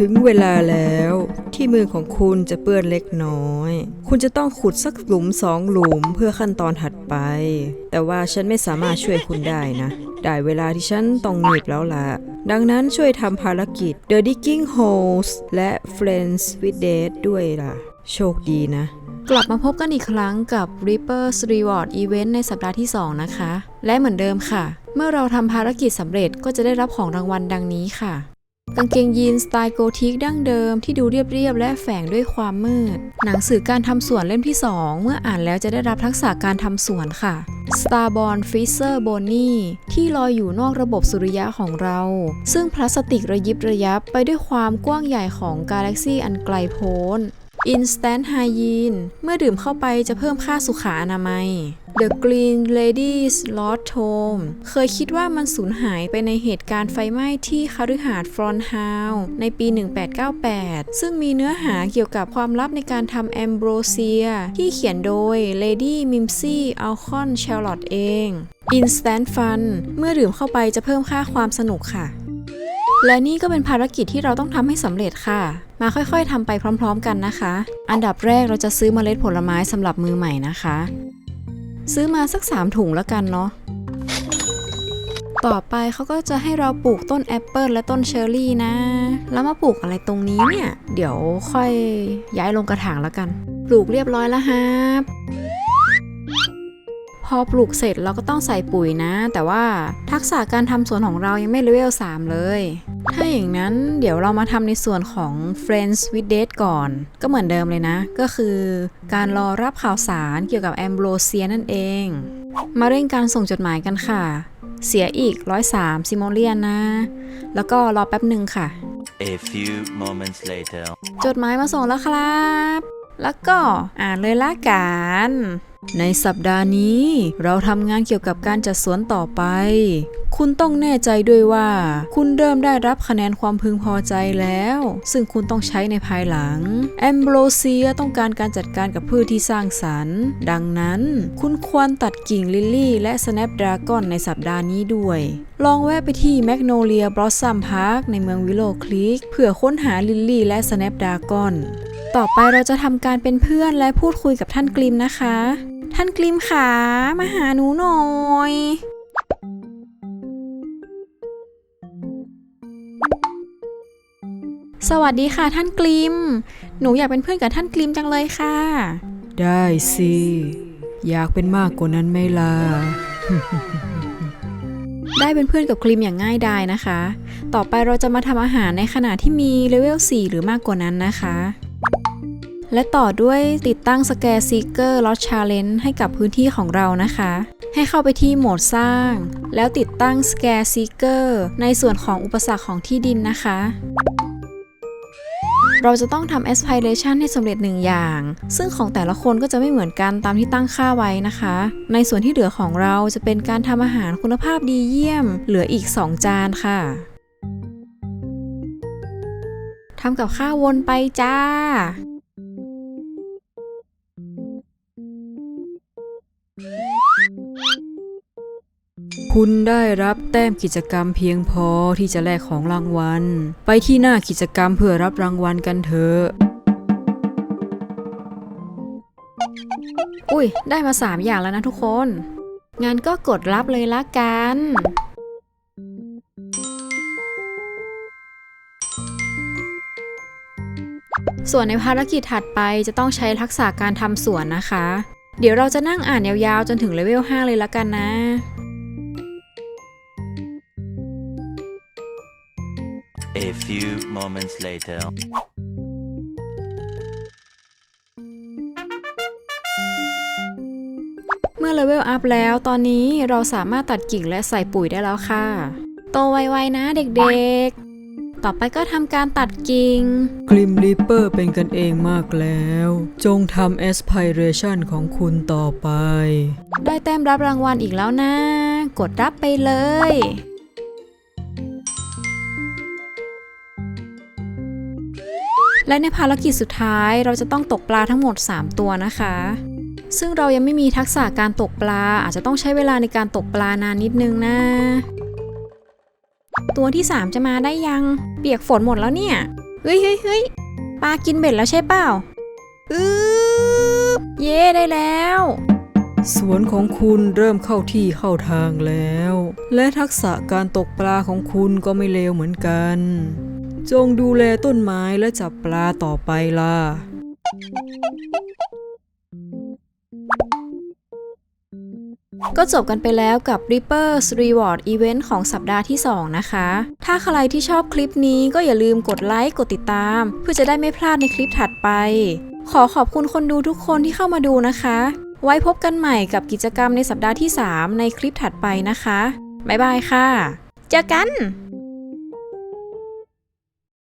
ถึงเวลาแล้วที่มือของคุณจะเปื้อนเล็กน้อย คุณจะต้องขุดสักหลุมสองหลุมเพื่อขั้นตอนถัดไป แต่ว่าฉันไม่สามารถช่วยคุณได้นะ ได้เวลาที่ฉันต้องหนีบแล้วล่ะ ดังนั้นช่วยทำภารกิจ The Digging Holes และ Friends with Date ด้วยล่ะ โชคดีนะ กลับมาพบกันอีกครั้งกับ Reaper's Reward Event ในสัปดาห์ที่ 2 นะคะ และเหมือนเดิมค่ะ เมื่อเราทำภารกิจสำเร็จก็จะได้รับของรางวัลดังนี้ค่ะ กางเกงยีนสไตล์โกธิกดั้งเดิมที่ดูเรียบๆและแฝงด้วยความมืด หนังสือการทำสวนเล่มที่ 2 เมื่ออ่านแล้วจะได้รับทักษะการทำสวนค่ะ Starborn Freezer Bonnie ที่ลอยอยู่นอกระบบสุริยะของเรา ซึ่งพลาสติกระยิบระยับไปด้วยความกว้างใหญ่ของกาแล็กซีอันไกลโพ้น Instant Hygiene เมื่อดื่มเข้าไปจะเพิ่มค่าสุขอนามัย The Green Ladies Lost Home เคยคิดว่ามันสูญหายไปในเหตุการณ์ไฟไหม้ที่คฤหาสน์ฟรอนฮาวในปี 1898 ซึ่งมีเนื้อหาเกี่ยวกับความลับในการทำแอมโบรเซีย ที่เขียนโดย Lady Mimsy Alcon Charlotte เอง Instant Fun เมื่อดื่มเข้าไปจะเพิ่มค่าความสนุกค่ะ และนี่ก็เป็นภารกิจที่เราต้องทำให้สำเร็จค่ะ มาค่อยๆทำไปพร้อม ๆ กันนะคะ อันดับแรกเราจะซื้อเมล็ดผลไม้สำหรับมือใหม่นะคะ ซื้อมาสัก 3 ถุงแล้วกันเนาะ ต่อไปเขาก็จะให้เราปลูกต้นแอปเปิลและต้นเชอร์รี่นะ แล้วมาปลูกอะไรตรงนี้เนี่ย เดี๋ยวค่อยย้ายลงกระถางแล้วกัน ปลูกเรียบร้อยแล้วครับ พอปลูกเสร็จเราก็ต้องใส่ปุ๋ยนะ แต่ว่าทักษะการทำสวนของเรายังไม่เลเวล3 เลย ถ้าอย่างนั้นเดี๋ยวเรามาทำในส่วนของ Friends with Date ก่อน ก็เหมือนเดิมเลยนะ ก็คือการรอรับข่าวสารเกี่ยวกับแอมโบรเซียนั่นเอง มาเร่งการส่งจดหมายกันค่ะ เสียอีก 103ซิโมเลียนนะ แล้วก็รอแป๊บหนึ่งค่ะ A few moments later. จดหมายมาส่งแล้วครับ แล้วก็อ่านเลยละกัน ในสัปดาห์นี้เราทำงานเกี่ยวกับการจัดสวนต่อไป คุณต้องแน่ใจด้วยว่า คุณเริ่มได้รับคะแนนความพึงพอใจแล้ว ซึ่งคุณต้องใช้ในภายหลังแอมโบรเซียต้องการการจัดการกับพืชที่สร้างสรรค์ ดังนั้น คุณควรตัดกิ่งลิลลี่ และสแนปดราก้อนในสัปดาห์นี้ด้วย ลองแวะไปที่แมกโนเลียบลอสซัมพาร์คในเมืองวิโลคลิกเพื่อค้นหาลิลลี่ และสแนปดราก้อนต่อไปเราจะทำการเป็นเพื่อนและพูดคุยกับท่านกลิมนะคะ ท่านกลิมขามาหาหนูหน่อย สวัสดีค่ะท่านกลิม หนูอยากเป็นเพื่อนกับท่านกลิมจังเลยค่ะ ได้สิ อยากเป็นมากกว่านั้นไหมล่ะ ได้เป็นเพื่อนกับกลิมอย่างง่ายดายนะคะ ต่อไปเราจะมาทำอาหารในขณะที่มีเลเวล 4 หรือมากกว่านั้นนะคะ และต่อด้วยติดตั้งสแกร์ซีเกอร์ลอ t ชาเลน g e ให้กับพื้นที่ของเรานะคะ ให้เข้าไปที่โหมดสร้าง แล้วติดตั้งสแกร์ซีเกอร์ในส่วนของอุปสรรคของที่ดินนะคะเราจะต้องทำ aspiration ให้สำเร็จหนึ่งอย่าง ซึ่งของแต่ละคนก็จะไม่เหมือนกันตามที่ตั้งค่าไว้นะคะ ในส่วนที่เหลือของเราจะเป็นการทำอาหารคุณภาพดีเยี่ยม เหลืออีก 2 จานค่ะ ทำกับข้าววนไปจ้า คุณได้รับแต้มกิจกรรมเพียงพอที่จะแลกของรางวัล ไปที่หน้ากิจกรรมเพื่อรับรางวัลกันเถอะ อุ้ย ได้มา 3 อย่างแล้วนะทุกคนงั้นก็กดรับเลยละกัน ส่วนในภารกิจถัดไปจะต้องใช้ทักษะการทำสวนนะคะ เดี๋ยวเราจะนั่งอ่านยาวๆ จนถึงเลเวล 5 เลยละกันนะ A few moments later. เมื่อเลเวลอัพแล้ว ตอนนี้เราสามารถตัดกิ่งและใส่ปุ๋ยได้แล้วค่ะ โตไวๆนะเด็กๆ ต่อไปก็ทำการตัดกิ่งกลิมริปเปอร์เป็นกันเองมากแล้ว จงทำ aspiration ของคุณต่อไป ได้แต้มรับรางวัลอีกแล้วนะ กดรับไปเลย และในภารกิจสุดท้ายเราจะต้องตกปลาทั้งหมด 3 ตัวนะคะ ซึ่งเรายังไม่มีทักษะการตกปลา อาจจะต้องใช้เวลาในการตกปลานานนิดนึงนะ ตัวที่ 3 จะมาได้ยัง เปียกฝนหมดแล้วเนี่ย เฮ้ยเฮ้ยเฮ้ยปลากินเบ็ดแล้วใช่เปล่าอือเย่ได้แล้วสวนของคุณเริ่มเข้าที่เข้าทางแล้ว และทักษะการตกปลาของคุณก็ไม่เลวเหมือนกัน จงดูแลต้นไม้และจับปลาต่อไปล่ะ ก็จบกันไปแล้วกับ Reaper's Reward Event ของสัปดาห์ที่ 2 นะคะ ถ้าใครที่ชอบคลิปนี้ก็อย่าลืมกดไลค์ กดติดตาม เพื่อจะได้ไม่พลาดในคลิปถัดไป ขอขอบคุณคนดูทุกคนที่เข้ามาดูนะคะ ไว้พบกันใหม่กับกิจกรรมในสัปดาห์ที่ 3 ในคลิปถัดไปนะคะ บ๊ายบายค่ะ เจอกัน